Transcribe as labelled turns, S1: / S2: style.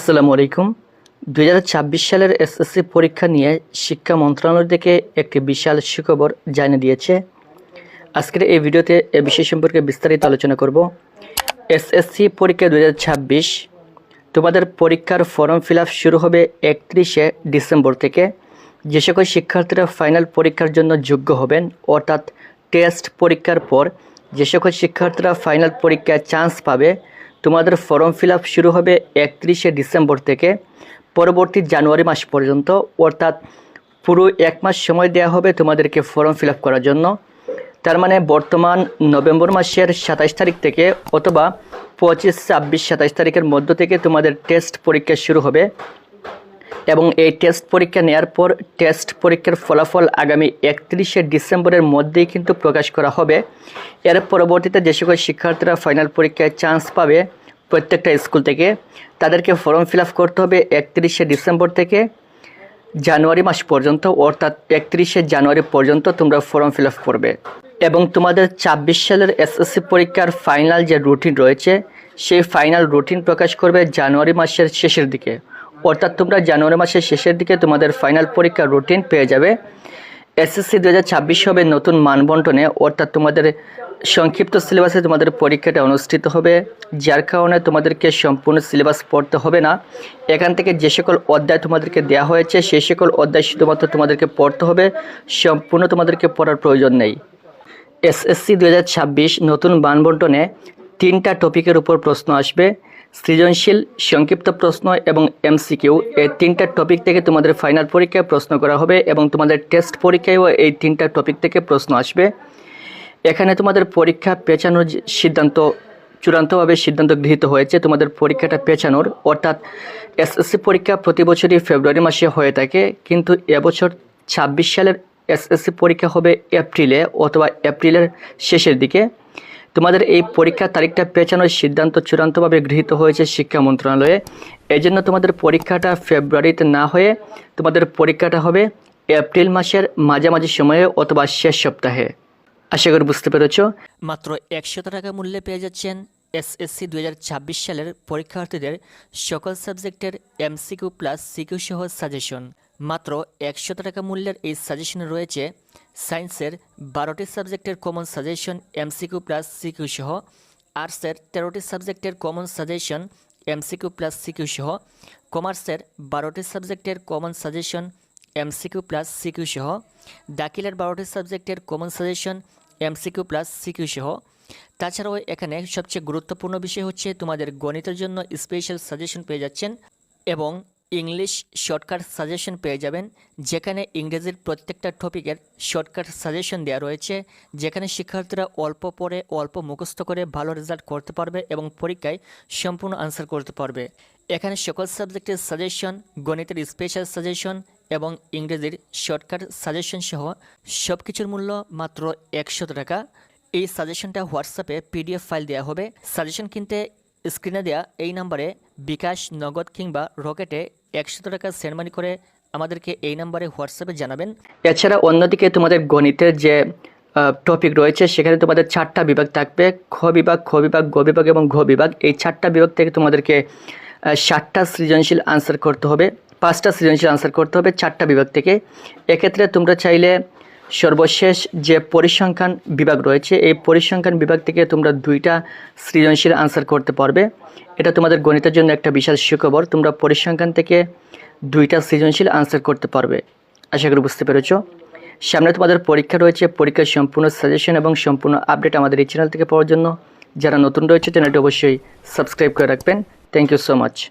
S1: আসসালামু আলাইকুম। দু হাজার ছাব্বিশ সালের এসএসসি পরীক্ষা নিয়ে শিক্ষা মন্ত্রণালয় থেকে একটি বিশাল সুখবর জানিয়ে দিয়েছে। আজকের এই ভিডিওতে এ বিষয় সম্পর্কে বিস্তারিত আলোচনা করব। এসএসসি পরীক্ষা দু হাজার ছাব্বিশ, তোমাদের পরীক্ষার ফর্ম ফিল শুরু হবে একত্রিশে ডিসেম্বর থেকে। যে সকল শিক্ষার্থীরা ফাইনাল পরীক্ষার জন্য যোগ্য হবেন, অর্থাৎ টেস্ট পরীক্ষার পর যে সকল শিক্ষার্থীরা ফাইনাল পরীক্ষায় চান্স পাবে তোমাদের ফর্ম ফিল শুরু হবে একত্রিশে ডিসেম্বর থেকে। পরবর্তী জানুয়ারি মাস পর্যন্ত, অর্থাৎ পুরো এক মাস সময় দেওয়া হবে তোমাদেরকে ফর্ম ফিল করার জন্য। তার মানে বর্তমান নভেম্বর মাসের সাতাইশ তারিখ থেকে অথবা পঁচিশ, ছাব্বিশ, সাতাইশ তারিখের মধ্য থেকে তোমাদের টেস্ট পরীক্ষা শুরু হবে। এবং এই টেস্ট পরীক্ষা নেওয়ার পর টেস্ট পরীক্ষার ফলাফল আগামী একত্রিশে ডিসেম্বরের মধ্যেই কিন্তু প্রকাশ করা হবে। এর পরবর্তীতে যে সকল শিক্ষার্থীরা ফাইনাল পরীক্ষায় চান্স পাবে প্রত্যেকটা স্কুল থেকে, তাদেরকে ফর্ম ফিল করতে হবে একত্রিশে ডিসেম্বর থেকে জানুয়ারি মাস পর্যন্ত, অর্থাৎ একত্রিশে জানুয়ারি পর্যন্ত তোমরা ফর্ম ফিল করবে। এবং তোমাদের ছাব্বিশ সালের এসএসসি পরীক্ষার ফাইনাল যে রুটিন রয়েছে, সেই ফাইনাল রুটিন প্রকাশ করবে জানুয়ারি মাসের শেষের দিকে। অর্থাৎ তোমরা জানুয়ারি মাসের শেষের দিকে তোমাদের ফাইনাল পরীক্ষার রুটিন পেয়ে যাবে। এসএসসি দু হাজার ছাব্বিশ হবে নতুন মানবন্টনে, অর্থাৎ তোমাদের সংক্ষিপ্ত সিলেবাসে তোমাদের পরীক্ষাটা অনুষ্ঠিত হবে, যার কারণে তোমাদেরকে সম্পূর্ণ সিলেবাস পড়তে হবে না। এখান থেকে যে সকল অধ্যায় তোমাদেরকে দেওয়া হয়েছে, সেই সকল অধ্যায় শুধুমাত্র তোমাদেরকে পড়তে হবে, সম্পূর্ণ তোমাদেরকে পড়ার প্রয়োজন নেই। এসএসসি দু হাজার ছাব্বিশ নতুন বানবন্টনে তিনটা টপিকের উপর প্রশ্ন আসবে। সৃজনশীল, সংক্ষিপ্ত প্রশ্ন এবং এমসিকিউ। এই তিনটা টপিক থেকে তোমাদের ফাইনাল পরীক্ষায় প্রশ্ন করা হবে এবং তোমাদের টেস্ট পরীক্ষায়ও এই তিনটা টপিক থেকে প্রশ্ন আসবে। এখানে তোমাদের পরীক্ষা পেঁচানোর সিদ্ধান্ত, চূড়ান্তভাবে সিদ্ধান্ত গৃহীত হয়েছে তোমাদের পরীক্ষাটা পেঁচানোর অর্থাৎ এসএসসি পরীক্ষা প্রতি বছরই ফেব্রুয়ারি মাসে হয়ে থাকে, কিন্তু এবছর ছাব্বিশ সালের এসএসসি পরীক্ষা হবে এপ্রিলে অথবা এপ্রিলের শেষের দিকে। তোমাদের এই পরীক্ষার তারিখটা পেছানোর সিদ্ধান্ত চূড়ান্তভাবে গৃহীত হয়েছে শিক্ষা মন্ত্রণালয়ে। এই জন্য তোমাদের পরীক্ষাটা ফেব্রুয়ারিতে না হয়ে তোমাদের পরীক্ষাটা হবে এপ্রিল মাসের মাঝামাঝি সময়ে অথবা শেষ সপ্তাহে। আশা করি বুঝতে পেরেছ।
S2: মাত্র একশত টাকা মূল্যে পেয়ে যাচ্ছেন এসএসসি দু হাজার ছাব্বিশ সালের পরীক্ষার্থীদের সকল সাবজেক্টের এমসিকিউ প্লাস সিকিউ সহ সাজেশন। মাত্র একশত টাকা মূল্যের এই সাজেশনে রয়েছে সায়েন্সের বারোটি সাবজেক্টের common suggestion MCQ plus CQ সহ, আর্টসের তেরোটি সাবজেক্টের common suggestion MCQ plus CQ সহ, কমার্সের বারোটি সাবজেক্টের common suggestion MCQ plus CQ সহ, দাখিলের বারোটি সাবজেক্টের common suggestion MCQ plus CQ সহ তাছাড়াও এখানে সবচেয়ে গুরুত্বপূর্ণ বিষয় হচ্ছে তোমাদের গণিতের জন্য স্পেশাল সাজেশন পেয়ে যাচ্ছেন এবং ইংলিশ শর্টকাট সাজেশন পেয়ে যাবেন, যেখানে ইংরেজির প্রত্যেকটা টপিকের শর্টকাট সাজেশন দেওয়া রয়েছে, যেখানে শিক্ষার্থীরা অল্প পড়ে, অল্প মুখস্থ করে ভালো রেজাল্ট করতে পারবে এবং পরীক্ষায় সম্পূর্ণ আনসার করতে পারবে। এখানে সকল সাবজেক্টের সাজেশন গণিতের স্পেশাল সাজেশন এবং ইংরেজির শর্টকাট সাজেশন সহ সব কিছুর মূল্য মাত্র একশত টাকা। এই সাজেশনটা হোয়াটসঅ্যাপে পিডিএফ ফাইল দেওয়া হবে। সাজেশন কিনতে স্ক্রিনে দেওয়া এই নাম্বারে বিকাশ, নগদ কিংবা রকেটে একশত টাকা সেন্ড মানি করে আমাদেরকে এই নাম্বারে হোয়াটসঅ্যাপে জানাবেন।
S1: এছাড়া অন্যদিকে তোমাদের গণিতের যে টপিক রয়েছে, সেখানে তোমাদের চারটা বিভাগ থাকবে। খ বিভাগ খ বিভাগ, গ বিভাগ এবং ঘ বিভাগ। এই চারটা বিভাগ থেকে তোমাদেরকে ষাটটা সৃজনশীল আনসার করতে হবে। পাঁচটা সৃজনশীল আনসার করতে হবে চারটা বিভাগ থেকে। এক্ষেত্রে তোমরা চাইলে সর্বশেষ যে পরিসংখ্যান বিভাগ রয়েছে, এই পরিসংখ্যান বিভাগ থেকে তোমরা দুইটা সৃজনশীল আনসার করতে পারবে। এটা তোমাদের গণিতের জন্য একটা বিশাল সুখবর, তোমরা পরিসংখ্যান থেকে দুইটা সৃজনশীল আনসার করতে পারবে। আশা করি বুঝতে পেরেছ। সামনে তোমাদের পরীক্ষা রয়েছে, পরীক্ষার সম্পূর্ণ সাজেশন এবং সম্পূর্ণ আপডেট আমাদের এই চ্যানেল থেকে পাওয়ার জন্য। যারা নতুন রয়েছে চ্যানেলটি অবশ্যই সাবস্ক্রাইব করে রাখবেন। Thank you so much